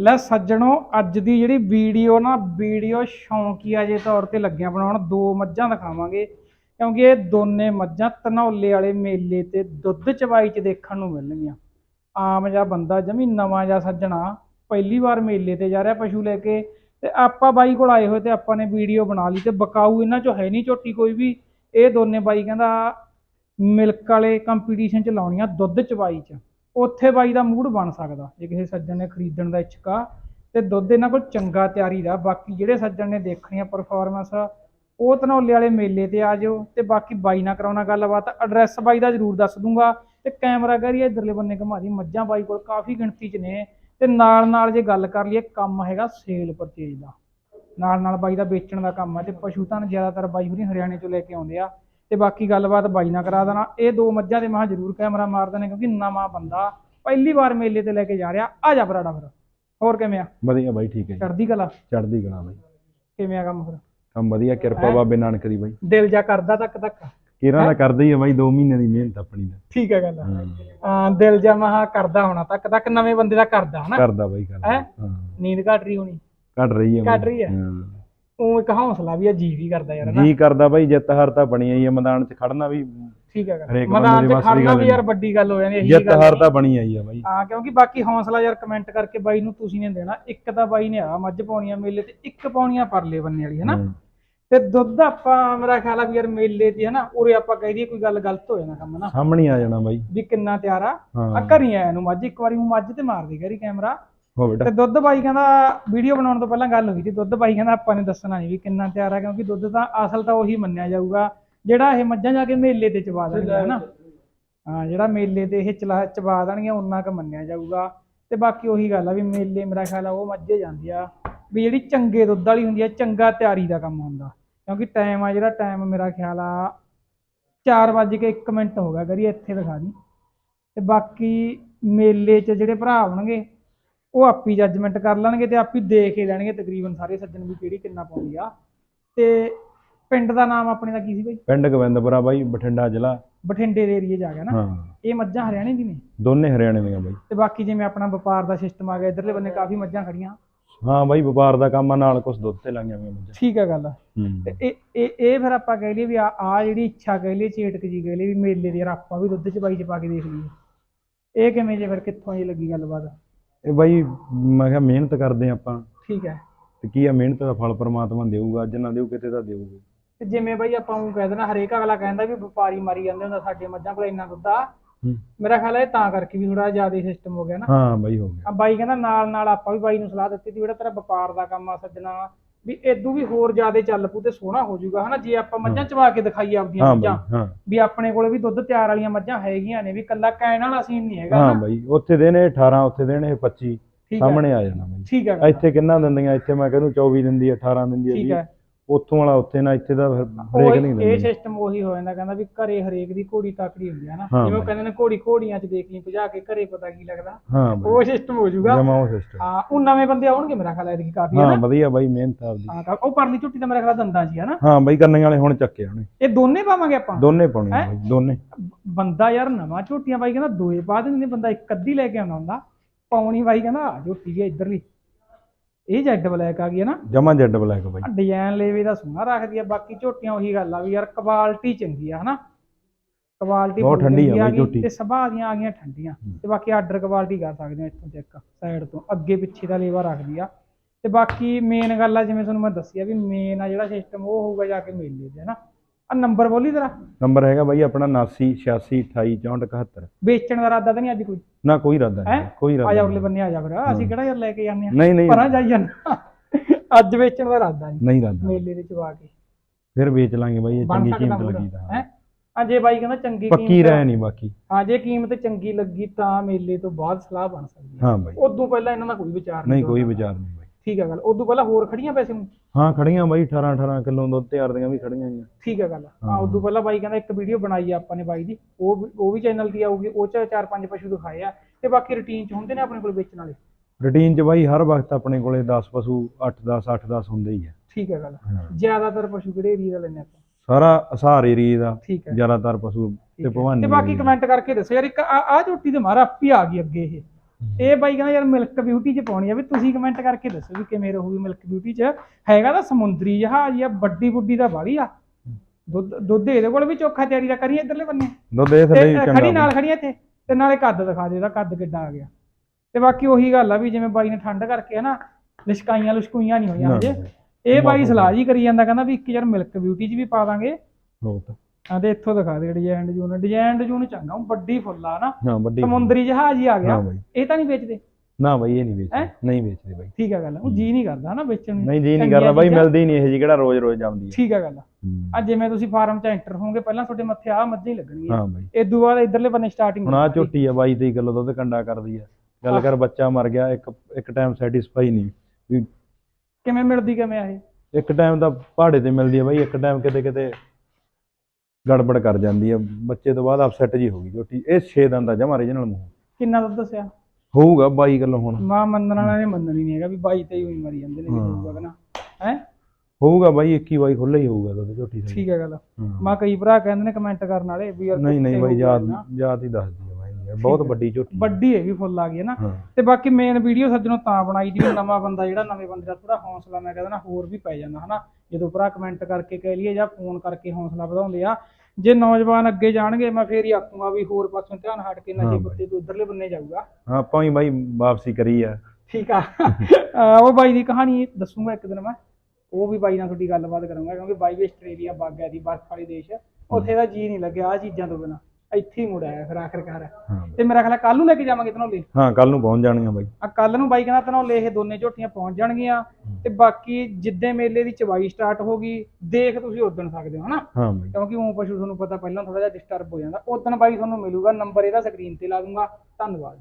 ਲੈ ਸੱਜਣੋ, ਅੱਜ ਦੀ ਜਿਹੜੀ ਵੀਡੀਓ ਨਾ, ਵੀਡੀਓ ਸ਼ੌਂਕੀਆ ਜੇ ਤੌਰ ਤੇ ਲੱਗਿਆ ਬਣਾਉਣ, ਦੋ ਮੱਝਾਂ ਦਿਖਾਵਾਂਗੇ। ਕਿਉਂਕਿ ਇਹ ਦੋਨੇ ਮੱਝਾਂ ਧਨੌਲੇ ਵਾਲੇ ਮੇਲੇ ਤੇ ਦੁੱਧ ਚਵਾਈ ਚ ਦੇਖਣ ਨੂੰ ਮਿਲਣਗੀਆਂ। ਆਮ ਜਿਹਾ ਬੰਦਾ, ਜਮੀ ਨਵਾਂ ਜਿਹਾ ਸੱਜਣਾ, ਪਹਿਲੀ ਵਾਰ ਮੇਲੇ ਤੇ ਜਾ ਰਿਹਾ ਪਸ਼ੂ ਲੈ ਕੇ। ਤੇ ਆਪਾਂ ਬਾਈ ਕੋਲ ਆਏ ਹੋਏ ਤੇ ਆਪਾਂ ਨੇ ਵੀਡੀਓ ਬਣਾ ਲਈ ਤੇ ਬਕਾਊ ਇਹਨਾਂ ਚੋਂ ਹੈ ਨਹੀਂ ਝੋਟੀ ਕੋਈ ਵੀ। ਇਹ ਦੋਨੇ ਬਾਈ ਕਹਿੰਦਾ, ਮਿਲਕ ਵਾਲੇ ਕੰਪੀਟੀਸ਼ਨ ਚ ਲਾਉਣੀਆਂ ਦੁੱਧ ਚਵਾਈ ਚ। ਉੱਥੇ ਬਾਈ ਦਾ ਮੂਡ ਬਣ ਸਕਦਾ। ਜੇ ਕਿਸੇ ਸੱਜਣ ਨੇ ਖਰੀਦਣ ਦਾ ਇੱਛਕਾ ਤੇ ਦੁੱਧ ਇਹਨਾਂ ਕੋਲ ਚੰਗਾ ਤਿਆਰੀ ਦਾ। ਬਾਕੀ ਜਿਹੜੇ ਸੱਜਣ ਨੇ ਦੇਖਣੀਆਂ ਆ ਪਰਫਾਰਮੈਂਸ ਉਹ ਧਨੌਲੇ ਵਾਲੇ ਮੇਲੇ ਤੇ ਆ ਜਾਓ ਤੇ ਬਾਕੀ ਬਾਈ ਨਾਲ ਕਰਾਉਣਾ ਗੱਲਬਾਤ ਐਡਰੈਸ ਬਾਈ ਦਾ ਜ਼ਰੂਰ ਦੱਸ ਦੂੰਗਾ। ਤੇ ਕੈਮਰਾ ਕਰੀਏ ਇਧਰਲੇ ਬੰਨੇ ਘੁਮਾ ਦੀ। ਮੱਝਾਂ ਬਾਈ ਕੋਲ ਕਾਫੀ ਗਿਣਤੀ 'ਚ ਨੇ। ਤੇ ਨਾਲ ਨਾਲ ਜੇ ਗੱਲ ਕਰ ਲਈਏ, ਕੰਮ ਹੈਗਾ ਸੇਲ ਪਰਚੇਜ ਦਾ। ਨਾਲ ਨਾਲ ਬਾਈ ਦਾ ਵੇਚਣ ਦਾ ਕੰਮ ਹੈ ਤੇ ਪਸ਼ੂ ਧਨ ਜ਼ਿਆਦਾਤਰ ਬਾਈ ਹੁਰੀ ਹਰਿਆਣੇ ਚੋਂ ਲੈ ਕੇ ਆਉਂਦੇ ਆ। ਤੇ ਬਾਕੀ ਗੱਲਬਾਤ ਬਾਈ ਨਾਲ ਕਰਾ ਦੇਣਾ। ਇਹ ਦੋ ਮੱਝਾਂ ਦੇ ਮਹਾ ਜ਼ਰੂਰ ਕੈਮਰਾ ਮਾਰ ਦੇਣੇ ਕਿਉਂਕਿ ਨਵਾਂ ਬੰਦਾ ਪਹਿਲੀ ਵਾਰ ਮੇਲੇ ਤੇ ਲੈ ਕੇ ਜਾ ਰਿਹਾ। ਆ ਜਾ ਬਰਾੜਾ ਫਿਰ। ਹੋਰ ਕਿਵੇਂ ਆ? ਵਧੀਆ ਬਾਈ ਠੀਕ ਹੈ ਚੜਦੀ ਕਲਾ? ਚੜ੍ਹਦੀ ਕਲਾ ਬਾਈ। ਕਿਵੇਂ ਆ ਕੰਮ ਫਿਰ? ਕੰਮ ਵਧੀਆ ਕਿਰਪਾ? ਬਾਬੇ ਨਾਨਕ ਦੀ ਬਾਈ। ਦਿਲ ਜਾ ਕਰਦਾ ਤੱਕ ਤੱਕ। ਕਿਰਾਂ ਦਾ ਕਰਦਾ ਹੀ ਆ ਬਾਈ 2 ਮਹੀਨੇ ਦੀ ਮਿਹਨਤ ਆਪਣੀ ਦਾ। ਠੀਕ ਹੈ ਗੱਲ ਹਾਂ, ਦਿਲ ਜਾ ਮਹਾ ਕਰਦਾ ਹੋਣਾ ਤੱਕ ਤੱਕ ਨਵੇਂ ਬੰਦੇ ਦਾ ਕਰਦਾ ਹਨਾ? ਕਰਦਾ ਬਾਈ ਕਰਦਾ। ਹੈਂ? ਹਾਂ। ਨੀਂਦ ਘਟ ਰਹੀ ਹੋਣੀ। ਘਟ ਰਹੀ ਹੈ ਘੱਟ ਰਹੀ ਹੈ? ਉਹ ਇੱਕ ਹੌਸਲਾ ਵੀ ਆ ਜੀ ਵੀ ਕਰਦਾ ਯਾਰ ਹਨਾ ਜੀ ਕਰਦਾ ਬਾਈ ਜਿੱਤ ਹਾਰ ਤਾਂ ਬਣੀ ਆਈ ਹੈ ਮੈਦਾਨ 'ਚ ਖੜਨਾ ਵੀ ਠੀਕ ਹੈ ਗੱਲ। ਹਰੇਕ ਬੰਦੇ ਮੈਦਾਨ ਚ ਦੀ ਖੜਨਾ ਵੀ ਯਾਰ ਵੱਡੀ ਗੱਲ ਹੋ ਜਾਂਦੀ ਹੈ ਇਹੀ ਜਿੱਤ ਗੱਲ ਹਾਰ। ਤਾਂ ਬਣੀ ਆਈ ਹੈ ਬਾਈ। ਹਾਂ ਕਿਉਂਕਿ ਬਾਕੀ ਹੌਸਲਾ ਯਾਰ ਕਮੈਂਟ ਕਰਕੇ ਬਾਈ ਨੂੰ ਤੁਸੀਂ ਨੇ ਦੇਣਾ ਇੱਕ ਤਾਂ ਬਾਈ ਨੇ ਆ ਮੱਝ ਪਾਉਣੀਆਂ ਮੇਲੇ ਤੇ ਇੱਕ ਪਾਉਣੀਆਂ ਪਰਲੇ ਬੰਨੇ ਵਾਲੀ ਹਨਾ ਹੂੰ। ਤੇ ਦੁੱਧ ਆਪਾਂ ਮੇਰਾ ਖਿਆਲ ਆ ਵੀ ਯਾਰ ਮੇਲੇ ਤੇ ਹਨਾ ਉਰੇ ਆਪਾਂ ਕਹਿ ਦਈਏ ਕੋਈ ਗੱਲ ਗਲਤ ਹੋ ਜਾਣਾ ਕੰਮ ਨਾ? ਸਾਹਮਣੇ ਆ ਜਾਣਾ ਬਾਈ। ਵੀ ਕਿੰਨਾ ਤਿਆਰ ਆ। ਆ ਹਾਂ ਘਰੀ ਆਇਆ ਨੂੰ ਮੱਝ ਇੱਕ ਵਾਰੀ ਉਹ ਮੱਝ ਤੇ ਮਾਰ ਦੇ ਕਰੀ ਕੈਮਰਾ ਹੋ ਬੇਟਾ। ਤੇ ਦੁੱਧ ਬਾਈ ਕਹਿੰਦਾ ਵੀਡੀਓ ਬਣਾਉਣ ਤੋਂ ਪਹਿਲਾਂ ਗੱਲ ਹੋਈ ਸੀ ਦੁੱਧ ਬਾਈ ਕਹਿੰਦਾ ਆਪਾਂ ਨੇ ਦੱਸਣਾ ਨਹੀਂ ਵੀ ਕਿੰਨਾ ਤਿਆਰ ਆ ਕਿਉਂਕਿ ਦੁੱਧ ਤਾਂ ਅਸਲ ਤਾਂ ਉਹੀ ਮੰਨਿਆ ਜਾਊਗਾ ਜਿਹੜਾ ਇਹ ਮੱਝਾਂ ਜਾ ਕੇ ਮੇਲੇ ਤੇ ਚਵਾ ਦੇਣਗੀਆਂ ਹਨਾ ਹਾਂ। ਜਿਹੜਾ ਮੇਲੇ ਤੇ ਇਹ ਚਲਾ ਚਵਾ ਦੇਣਗੀਆਂ ਉਹਨਾਂ ਕ ਮੰਨਿਆ ਜਾਊਗਾ। ਤੇ ਬਾਕੀ ਉਹੀ ਗੱਲ ਆ ਵੀ ਮੇਲੇ ਮੇਰਾ ਖਿਆਲ ਆ ਉਹ ਮੱਝੇ ਜਾਂਦੀ ਆ ਵੀ ਜਿਹੜੀ ਚੰਗੇ ਦੁੱਧ ਵਾਲੀ ਹੁੰਦੀ ਆ ਚੰਗਾ ਤਿਆਰੀ ਦਾ ਕੰਮ ਹੁੰਦਾ। ਕਿਉਂਕਿ ਟਾਈਮ ਆ ਜਿਹੜਾ ਟਾਈਮ ਮੇਰਾ ਖਿਆਲ ਆ 4 ਵਜੇ ਕੇ 1 ਮਿੰਟ ਹੋ ਗਿਆ ਕਰੀ ਇੱਥੇ ਦਿਖਾ ਦੀ। ਤੇ ਬਾਕੀ ਮੇਲੇ 'ਚ ਜਿਹੜੇ ਭਰਾ ਆਉਣਗੇ ਉਹ ਆਪੀ ਜੱਜਮੈਂਟ ਕਰ ਲੈਣਗੇ ਤੇ ਆਪੀ ਦੇਖ ਹੀ ਲੈਣਗੇ ਤਕਰੀਬਨ ਸਾਰੇ ਸੱਜਣ ਵੀ ਕਿਹੜੀ ਕਿੰਨਾ ਪਾਉਂਦੀ ਆ। ਤੇ ਪਿੰਡ ਦਾ ਨਾਮ ਆਪਣੇ ਦਾ ਕੀ ਸੀ ਬਈ? ਪਿੰਡ ਗੋਬਿੰਦਪੁਰਾ ਬਾਈ ਬਠਿੰਡਾ ਜ਼ਿਲ੍ਹਾ। ਬਠਿੰਡੇ ਦੇ ਏਰੀਏ 'ਚ ਆ ਗਿਆ ਨਾ। ਹਾਂ। ਇਹ ਮੱਝਾਂ ਹਰਿਆਣੇ ਦੀ ਨੇ? ਦੋਨੇ ਹਰਿਆਣੇ ਦੀਆਂ ਬਾਈ। ਤੇ ਬਾਕੀ ਜਿਵੇਂ ਆਪਣਾ ਵਪਾਰ ਦਾ ਸਿਸਟਮ ਆ ਗਿਆ ਇਧਰਲੇ ਬੰਨੇ ਕਾਫੀ ਮੱਝਾਂ ਖੜੀਆਂ। ਹਾਂ ਬਾਈ ਵਪਾਰ ਦਾ ਕੰਮ ਆ ਨਾਲ ਕੁਝ ਦੁੱਧ ਤੇ ਲਾਈਆਂ ਹੋਈਆਂ ਮੱਝਾਂ। ਠੀਕ ਹੈ ਗੱਲ ਤੇ ਇਹ ਇਹ ਇਹ ਫਿਰ ਆਪਾਂ ਕਹਿ ਲਈਏ ਵੀ ਆ ਆ ਜਿਹੜੀ ਇੱਛਾ ਕਹਿ ਲਈਏ ਚੇਟਕ ਜੀ ਕਹਿ ਲਈਏ ਵੀ ਮੇਲੇ ਦੇ ਯਾਰ ਆਪਾਂ ਵੀ ਦੁੱਧ ਚ ਬਾਈ ਚ ਪਾ ਕੇ ਦੇਖ ਲਈਏ। ਇਹ ਕਿਵੇਂ ਜੇ ਫਿਰ ਕਿੱਥੋਂ ਇਹ ਲੱਗੀ ਗੱਲਬਾਤ? ਇਹ ਬਾਈ ਮੈਂ ਕਿਹਾ ਮਿਹਨਤ ਕਰਦੇ ਆਪਾਂ। ਠੀਕ ਹੈ। ਤੇ ਕੀ ਆ ਮਿਹਨਤ ਦਾ ਫਲ ਪ੍ਰਮਾਤਮਾ ਦੇਊਗਾ ਜਿੰਨਾ ਦੇਊ ਕਿਤੇ ਤਾਂ ਦੇਊਗਾ। ਤੇ ਜਿਵੇਂ ਬਾਈ ਆਪਾਂ ਨੂੰ ਕਹਿ ਦੇਣਾ ਹਰੇਕ ਅਗਲਾ ਕਹਿੰਦਾ ਵੀ ਵਪਾਰੀ ਮਾਰੀ ਜਾਂਦੇ ਹੁੰਦਾ ਸਾਡੇ ਮੱਝਾਂ ਕੋਲ ਇੰਨਾ ਦੁੱਧ ਆ। ਹੂੰ। ਮੇਰਾ ਖਿਆਲ ਹੈ ਇਹ ਤਾਂ ਕਰਕੇ ਵੀ ਥੋੜਾ ਜ਼ਿਆਦਾ ਸਿਸਟਮ ਹੋ ਗਿਆ ਨਾ। ਹਾਂ ਬਾਈ ਹੋ ਗਿਆ। ਆ ਬਾਈ ਕਹਿੰਦਾ ਨਾਲ ਨਾਲ ਆਪਾਂ ਵੀ ਬਾਈ ਨੂੰ ਸਲਾਹ ਦਿੱਤੀ ਸੀ ਜਿਹੜਾ ਤੇਰਾ ਵਪਾਰ ਦਾ ਕੰਮ ਆ ਸੱਜਣਾ ਵੀ ਇਦੋਂ ਵੀ ਹੋਰ ਜ਼ਿਆਦਾ ਚੱਲ ਪੂ ਤੇ ਸੋਹਣਾ ਹੋ ਜਾਊਗਾ ਹਨਾ? ਜੇ ਆਪਾਂ ਮੱਝਾਂ ਚਵਾ ਕੇ ਦਿਖਾਈਏ ਆਪਦੀਆਂ ਹਾਂ ਮੱਝਾਂ ਹਾਂ। ਵੀ ਆਪਣੇ ਕੋਲੇ ਵੀ ਦੁੱਧ ਤਿਆਰ ਵਾਲੀਆਂ ਮੱਝਾਂ ਹੈਗੀਆਂ ਨੇ ਵੀ ਕੱਲਾ ਕਹਿਣ ਵਾਲਾ ਸੀਨ ਨਹੀਂ ਹੈਗਾ ਹਾਂ। ਬਾਈ ਉੱਥੇ ਦੇ ਨੇ 18 ਉੱਥੇ ਦੇ ਨੇ 25 ਠੀਕ ਹੈ ਸਾਹਮਣੇ ਆ ਜਾਣਾ ਬਾਈ। ਠੀਕ ਹੈ ਇੱਥੇ ਕਿੰਨਾ ਦਿੰਦੀਆਂ? ਇੱਥੇ ਮੈਂ ਕਹਿੰਦਾ 24 ਦਿੰਦੀ ਆ 18 ਦਿੰਦੀ ਠੀਕ ਹੈ ਉੱਥੋਂ ਵਾਲਾ ਉੱਥੇ ਨਾ ਇੱਥੇ ਦਾ ਫਿਰ ਬ੍ਰੇਕ ਨਹੀਂ ਇਹ ਦਿੰਦੀ ਸਿਸਟਮ ਉਹੀ ਹੋ ਜਾਂਦਾ ਕਹਿੰਦਾ ਵੀ ਘਰੇ ਹਰੇਕ ਦੀ ਘੋੜੀ ਤਾਕੜੀ ਹੁੰਦੀ ਹੈ ਨਾ। ਹਾਂ ਜਿਵੇਂ ਉਹ। ਕਹਿੰਦੇ ਨੇ ਘੋੜੀ ਘੋੜੀਆਂ 'ਚ ਦੇਖ ਲਈ ਭਜਾ ਕੇ ਘਰੇ ਪਤਾ ਕੀ ਲੱਗਦਾ। ਹਾਂ ਬਾਈ। ਉਹ ਸਿਸਟਮ ਹੋ ਜਾਊਗਾ। ਜਮਾ ਉਹ ਸਿਸਟਮ ਹਾਂ ਉਹ ਨਵੇਂ ਬੰਦੇ ਆਉਣਗੇ ਮੇਰਾ ਖਿਆਲ ਹੈ ਕਿ ਕਾਫੀ ਹੈ ਹਾਂ ਨਾ ਵਧੀਆ ਬਾਈ ਮਿਹਨਤ ਆਪਦੀ। ਹਾਂ ਉਹ ਪਰਲੀ ਝੁੱਟੀ ਤਾਂ ਮੇਰਾ ਖਿਆਲ ਦੰਦਾਂ 'ਚ ਹੀ ਨਾ। ਹਾਂ ਬਾਈ ਕਰਨੇ ਵਾਲੇ ਹੁਣ ਚੱਕੇ ਉਹਨੇ। ਇਹ ਦੋਨੇ ਪਾਵਾਂਗੇ ਆਪਾਂ? ਦੋਨੇ ਪਾਉਣੇ ਆ ਹੈਂ? ਬਾਈ ਦੋਨੇ। ਬੰਦਾ ਯਾਰ ਨਵਾਂ ਝੋਟੀਆਂ ਬਾਈ ਕਹਿੰਦਾ ਦੋਏ ਪਾ ਦਿੰਦੇ ਬੰਦਾ ਇੱਕ ਅੱਧੀ ਲੈ ਕੇ ਆਉਂਦਾ ਹੁੰਦਾ। ਪਾਉਣੀ ਬਾਈ ਕਹਿੰਦਾ ਆ ਝੋਟੀ ਹੈ ਇੱਧਰਲੀ। ਇਹ ਜੈਡ ਬਲੈਕ ਆ ਗਈ ਹੈ ਨਾ। ਜਮਾ ਜੈਡ ਬਲੈਕ ਬਾਈ। ਡਿਜ਼ਾਈਨ ਲੇਵੇ ਦਾ ਸੋਹਣਾ ਰੱਖਦੀ ਆ ਬਾਕੀ ਝੋਟੀਆਂ ਉਹੀ ਗੱਲ ਆ ਵੀ ਯਾਰ ਕੁਆਲਿਟੀ ਚੰਗੀ ਆ ਹਨਾ। ਕੁਆਲਿਟੀ ਬਹੁਤ ਠੰਡੀ ਆ ਬਾਈ ਝੋਟੀ। ਤੇ ਸੁਭਾਅ ਦੀਆਂ ਆ ਗਈਆਂ ਠੰਡੀਆਂ ਤੇ ਬਾਕੀ ਆਰਡਰ ਕੁਆਲਿਟੀ ਕਰ ਸਕਦੇ ਹੋ ਇੱਥੋਂ ਚੈੱਕ ਸਾਈਡ ਤੋਂ। ਅੱਗੇ ਪਿੱਛੇ ਦਾ ਲੇਵਾ ਰੱਖਦੀ ਆ। ਤੇ ਬਾਕੀ ਮੇਨ ਗੱਲ ਆ ਜਿਵੇਂ ਤੁਹਾਨੂੰ ਮੈਂ ਦੱਸਿਆ ਵੀ ਮੇਨ ਆ ਜਿਹੜਾ ਸਿਸਟਮ ਉਹ ਹੋਊਗਾ ਜਾ ਕੇ ਮੇਲੇ ਤੇ ਹਨਾ। ਆ ਨੰਬਰ ਬੋਲੀ ਤੇਰਾ ਨੰਬਰ ਹੈਗਾ ਬਾਈ ਆਪਣਾ 79 86 28 64 71 ਵੇਚਣ ਦਾ ਇਰਾਦਾ ਤਾਂ ਨਹੀਂ ਅੱਜ ਕੋਈ? ਨਾ ਕੋਈ ਇਰਾਦਾ ਹੈਂ? ਨਹੀਂ ਕੋਈ ਆ ਜਾ ਇਰਾਦਾ ਅਗਲੇ ਨਹੀਂ ਬੰਨੇ ਆ ਜਾ ਫਿਰ। ਅਸੀਂ ਕਿਹੜਾ ਯਾਰ ਲੈ ਕੇ ਜਾਂਦੇ ਆ? ਨਹੀਂ ਨਹੀਂ। ਪਰਾਂ ਜਾਈ ਜਾਂਦਾ। ਅੱਜ ਵੇਚਣ ਦਾ ਇਰਾਦਾ ਨਹੀਂ। ਨਹੀਂ ਇਰਾਦਾ। ਮੇਲੇ ਦੇ ਚਵਾ ਕੇ। ਫਿਰ ਵੇਚ ਲਾਂਗੇ ਬਾਈ ਇਹ ਚੰਗੀ ਕੀਮਤ ਲੱਗੀ ਤਾਂ। ਹੈ? ਆ ਜੇ ਬਾਈ ਕਹਿੰਦਾ ਚੰਗੀ ਪੱਕੀ ਕੀਮਤ ਰਹਿ ਨਹੀਂ ਬਾਕੀ। ਹਾਂ ਜੇ ਕੀਮਤ ਚੰਗੀ ਲੱਗੀ ਤਾਂ ਮੇਲੇ ਤੋਂ ਬਾਅਦ ਸਲਾਹ ਬਣ ਸਕਦੀ ਹੈ। ਹਾਂ ਬਾਈ। ਉਦੋਂ ਪਹਿਲਾਂ ਇਹਨਾਂ ਦਾ ਕੋਈ ਵਿਚਾਰ ਨਹੀਂ ਕੋਈ। ਵਿਚਾਰ ਨਹੀਂ। ਠੀਕ ਹੈ ਗੱਲ। ਉਦੋਂ ਪਹਿਲਾਂ ਹੋਰ ਖੜੀਆਂ ਪੈਸੇ ਨੂੰ ਹਾਂ ਖੜੀਆਂ ਬਾਈ 18 18 ਕਿਲੋ ਦੁੱਧ ਤਿਆਰ ਦੀਆਂ ਵੀ ਖੜੀਆਂ ਗਈਆਂ ਠੀਕ ਹੈ ਗੱਲ। ਹਾਂ। ਉਦੋਂ ਪਹਿਲਾਂ ਬਾਈ ਕਹਿੰਦਾ ਇੱਕ ਵੀਡੀਓ ਬਣਾਈ ਆ ਆਪਾਂ ਨੇ ਬਾਈ ਦੀ। ਉਹ ਉਹ ਵੀ ਚੈਨਲ ਦੀ ਆਊਗੀ ਉਹ ਚ ਚਾਰ ਪੰਜ ਪਸ਼ੂ ਦਿਖਾਏ ਆ। ਤੇ ਬਾਕੀ ਰੁਟੀਨ ਚ ਹੁੰਦੇ ਨੇ ਆਪਣੇ ਕੋਲ ਵੇਚਣ ਵਾਲੇ? ਰੂਟੀਨ 'ਚ ਬਾਈ ਹਰ ਵਕਤ ਆਪਣੇ ਕੋਲੇ 10 ਪਸ਼ੂ 8 10 8 10 ਹੁੰਦੇ ਹੀ ਆ। ਠੀਕ ਹੈ ਗੱਲ। ਜ਼ਿਆਦਾਤਰ ਪਸ਼ੂ ਕਿਹੜੇ ਏਰੀਆ ਦਾ ਲੈਣੇ ਆਪਾਂ? ਸਾਰਾ ਅਸਾਰ ਏਰੀਏ ਦਾ ਜ਼ਿਆਦਾਤਰ ਪਸ਼ੂ ਤੇ। ਭਵਾਨੀ ਤੇ ਬਾਕੀ। ਕਮੈਂਟ ਕਰਕੇ ਦੱਸੋ ਯਾਰ ਇੱਕ ਆ ਆ ਝੋਟੀ ਦੇ ਮਾਰਾ ਆਪੀ ਆ ਗਈ ਅੱਗੇ ਇਹ। ਇਹ ਬਾਈ ਕਹਿੰਦਾ ਯਾਰ ਮਿਲਕ ਬਿਊਟੀ ਚ ਪਾਉਣੀ ਆ ਵੀ ਤੁਸੀਂ ਕਮੈਂਟ ਕਰਕੇ ਦੱਸੋ ਵੀ ਕਿਵੇਂ ਰਹੂਗੀ ਮਿਲਕ ਬਿਊਟੀ ਚ। ਹੈਗਾ ਤਾਂ ਸਮੁੰਦਰੀ ਜਹਾਜ਼ ਆ ਵੱਡੀ ਬੁੱਡੀ ਦਾ ਬਾਲੀ ਆ। ਦੁੱਧ ਦੁੱਧ ਇਹਦੇ ਕੋਲ ਵੀ ਚੋਖਾ ਤਿਆਰੀ ਦਾ ਕਰੀਏ ਇਧਰਲੇ ਬੰਨੇ। ਦੁੱਧ ਇਹ ਥੱਲੇ ਹੀ ਚੰਗਾ ਖੜੀ ਨਾਲ ਖੜੀ ਆ ਇੱਥੇ ਤੇ ਨਾਲੇ ਕੱਦ ਦਿਖਾ ਦੇ ਇਹਦਾ ਕੱਦ ਕਿੱਡਾ ਆ ਗਿਆ। ਤੇ ਬਾਕੀ ਉਹੀ ਗੱਲ ਆ ਵੀ ਜਿਵੇਂ ਬਾਈ ਨੇ ਠੰਡ ਕਰਕੇ ਹਨਾ ਲਿਸ਼ਕਾਈਆਂ ਲੁਸ਼ਕੂਈਆਂ ਨਹੀਂ ਹੋਈਆਂ ਨਾ, ਹਜੇ। ਨਾ। ਇਹ ਬਾਈ ਸਲਾਹ ਜੀ ਕਰੀ ਜਾਂਦਾ ਕਹਿੰਦਾ ਵੀ ਇੱਕ ਯਾਰ ਮਿਲਕ ਬਿਊਟੀ ਚ ਵੀ ਪਾ ਦਾਂਗੇ। ਬਹੁਤ ਆ ਤੇ ਇੱਥੋਂ ਦਿਖਾ ਦੇ ਡਿਜ਼ਾਈਨ ਜੂਨ। ਡਿਜ਼ਾਈਨ ਡਿਜ਼ੂਨ ਚੰਗਾ ਉਹ ਵੱਡੀ ਫੁੱਲ ਆ ਨਾ। ਹਾਂ ਵੱਡੀ ਸਮੁੰਦਰੀ ਜਹਾਜ਼ ਹੀ ਆ ਗਿਆ। ਹਾਂ ਬਾਈ। ਇਹ ਤਾਂ ਨਹੀਂ ਵੇਚਦੇ? ਨਾ ਬਾਈ ਇਹ ਨਹੀਂ ਵੇਚਦੇ। ਹੈਂ? ਨਹੀਂ ਵੇਚਦੇ ਬਾਈ। ਠੀਕ ਆ ਗੱਲ ਉਹ ਜੀ ਨਹੀਂ ਕਰਦਾ ਨਾ ਵੇਚਣ ਨੂੰ। ਨਹੀਂ ਜੀ ਨਹੀਂ ਚੰਗੀਆਂ ਕਰਦਾ ਬਾਈ ਚੀਜ਼ਾਂ। ਮਿਲਦੀ ਨਹੀਂ ਇਹ ਜੀ ਕਿਹੜਾ ਰੋਜ਼ ਰੋਜ਼ ਜਾਂਦੀ ਹੈ ਠੀਕ ਆ ਗੱਲ ਹੂੰ। ਆ ਜਿਵੇਂ ਤੁਸੀਂ ਫਾਰਮ ਚ ਐਂਟਰ ਹੋਵੋਗੇ ਪਹਿਲਾਂ ਤੁਹਾਡੇ ਮੱਥੇ ਆ ਮੱਝਾਂ ਹੀ ਲੱਗਣਗੀਆਂ। ਹਾਂ ਬਾਈ। ਇਦੋਂ ਬਾਅਦ ਇਧਰਲੇ ਬੰਨੇ ਸਟਾਰਟਿੰਗ ਹੁਣ ਆ ਝੋਟੀ ਆ 22 23 ਕਿਲੋ ਦੁੱਧ ਕੰਡਾ ਕਰਦੀ ਆ। ਗੱਲ ਕਰ ਬੱਚਾ ਮਰ ਗਿਆ ਇੱਕ ਇੱਕ ਟਾਈਮ ਸੈਟੀਸਫਾਈ ਨਹੀਂ। ਵੀ ਕਿਵੇਂ ਮਿਲਦੀ ਕਿਵੇਂ ਆ ਇਹ? ਇੱਕ ਟਾਈਮ ਦਾ ਪਹਾੜੇ ਤੇ ਮਿਲਦੀ ਆ ਬਾਈ ਇੱਕ ਟਾਈਮ ਕਿਤੇ ਕਿਤੇ ਗੜਬੜ ਕਰ ਜਾਂਦੀ ਆ। ਬੱਚੇ ਤੋਂ ਬਾਅਦ ਅਪਸੈਟ ਜੀ ਹੋ ਗਈ ਝੋਟੀ। ਇਹ 6 ਦਿਨ ਦਾ ਜਮਾ ਰੀਜਨਲ ਮੂੰਹ। ਕਿੰਨਾ ਦੁੱਧ ਦੱਸਿਆ? ਹੋਊਗਾ 22 ਕਿਲੋ ਹੁਣ। ਮਾਂ ਮੰਨਣ ਵਾਲਿਆਂ ਨੇ ਮੰਨਣੀ ਨਹੀਂ ਹੈਗਾ ਵੀ ਬਾਈ ਤੇ ਹੀ ਮਰੀ ਜਾਂਦੇ ਨੇ ਹਾਂ। ਜਿੱਦੋਂ ਬਗਨਾ ਹੈ? ਹੋਊਗਾ ਬਾਈ 21 22 ਖੁੱਲਾ ਹੀ ਹੋਊਗਾ ਦੁੱਧ ਝੋਟੀ ਠੀਕ ਹੈ ਗੱਲ। ਮਾਂ ਕਈ ਭਰਾ ਕਹਿੰਦੇ ਨੇ ਕਮੈਂਟ ਕਰਨ ਵਾਲੇ ਵੀ ਯਾਰ ਨਹੀਂ ਨਹੀਂ ਬਾਈ ਹੋਊਗਾ ਯਾਦ। ਯਾਦ ਹੀ ਦੱਸਦੀ ਆ ਯਾਰ ਬਹੁਤ ਵੱਡੀ ਝੋਟੀ। ਵੱਡੀ ਹੈਗੀ ਫੁੱਲ ਆ ਗਈ ਹੈ ਨਾ। ਹਾਂ। ਤੇ ਬਾਕੀ ਮੇਨ ਵੀਡੀਓ ਸੱਜਣੋਂ ਤਾਂ ਬਣਾਈ ਦੀ ਵੀ ਨਵਾਂ ਬੰਦਾ ਜਿਹੜਾ ਨਵੇਂ ਬੰਦੇ ਦਾ ਥੋੜਾ ਹੌਸਲਾ ਮੈਂ ਕਹਿੰਦਾ ਨਾ ਹੋਰ ਵੀ ਪੈ ਜਾਂਦਾ ਹਨਾ। ਜਦੋਂ ਭਰਾ ਕਮੈਂਟ ਕਰਕੇ ਕਹਿ ਲਈਏ ਜਾਂ ਫੋਨ ਕਰਕੇ ਹੌਸਲਾ ਵਧਾਉਂਦੇ ਆ ਜੇ ਨੌਜਵਾਨ ਅੱਗੇ ਜਾਣਗੇ ਮੈਂ ਫੇਰ ਹੀ ਆਖੂੰਗਾ ਵੀ ਹੋਰ ਪਾਸੋਂ ਧਿਆਨ ਹਟ ਕੇ ਹਾਂ ਨਸ਼ੇ। ਪੱਤੇ ਤੋਂ ਉਧਰਲੇ ਬੰਨੇ ਜਾਊਗਾ। ਹਾਂ, ਆਪਾਂ ਵੀ ਬਾਈ ਵਾਪਸੀ ਕਰੀ ਆ। ਠੀਕ ਆ। ਉਹ ਬਾਈ ਦੀ ਕਹਾਣੀ ਦੱਸੂਗਾ ਇੱਕ ਦਿਨ ਮੈਂ। ਉਹ ਵੀ ਬਾਈ ਨਾਲ ਤੁਹਾਡੀ ਗੱਲਬਾਤ ਕਰਾਂਗਾ ਕਿਉਂਕਿ ਬਾਈ ਵੀ ਆਸਟ੍ਰੇਲੀਆ ਵਗ ਗਿਆ ਦੀ ਬਰਫ ਵਾਲੇ ਦੇਸ਼ ਉੱਥੇ ਦਾ ਜੀ ਨਹੀਂ ਲੱਗਿਆ ਆ ਚੀਜ਼ਾਂ ਤੋਂ ਬਿਨਾ। ਇੱਥੇ ਹੀ ਮੁੜ ਆਇਆ ਫਿਰ ਆਖਰਕਾਰ। ਹਾਂ। ਤੇ ਮੇਰਾ ਖਿਆਲ ਕੱਲ ਨੂੰ ਲੈ ਕੇ ਜਾਵਾਂਗੇ ਧਨੌਲੇ। ਹਾਂ ਕੱਲ ਨੂੰ ਪਹੁੰਚ ਜਾਣੀਆਂ ਬਾਈ। ਆ ਕੱਲ ਨੂੰ ਬਾਈ ਕਹਿੰਦਾ ਧਨੌਲੇ ਇਹ ਦੋਨੇ ਝੋਟੀਆਂ ਪਹੁੰਚ ਜਾਣਗੀਆਂ। ਤੇ ਬਾਕੀ ਜਿੱਦੇ ਮੇਲੇ ਦੀ ਚਵਾਈ ਸਟਾਰਟ ਹੋ ਗਈ ਦੇਖ ਤੁਸੀਂ ਉਦਣ ਸਕਦੇ ਹੋ ਹਨਾ? ਹਾਂ ਬਾਈ। ਕਿਉਂਕਿ ਉਹ ਪਸ਼ੂ ਤੁਹਾਨੂੰ ਪਤਾ ਪਹਿਲਾਂ ਥੋੜਾ ਜਿਹਾ ਡਿਸਟਰਬ ਹੋ ਜਾਂਦਾ। ਉਦਣ ਬਾਈ ਤੁਹਾਨੂੰ ਮਿਲੂਗਾ ਨੰਬਰ ਇਹਦਾ ਸਕਰੀਨ ਤੇ ਲਾ ਦੂੰਗਾ। ਧੰਨਵਾਦ।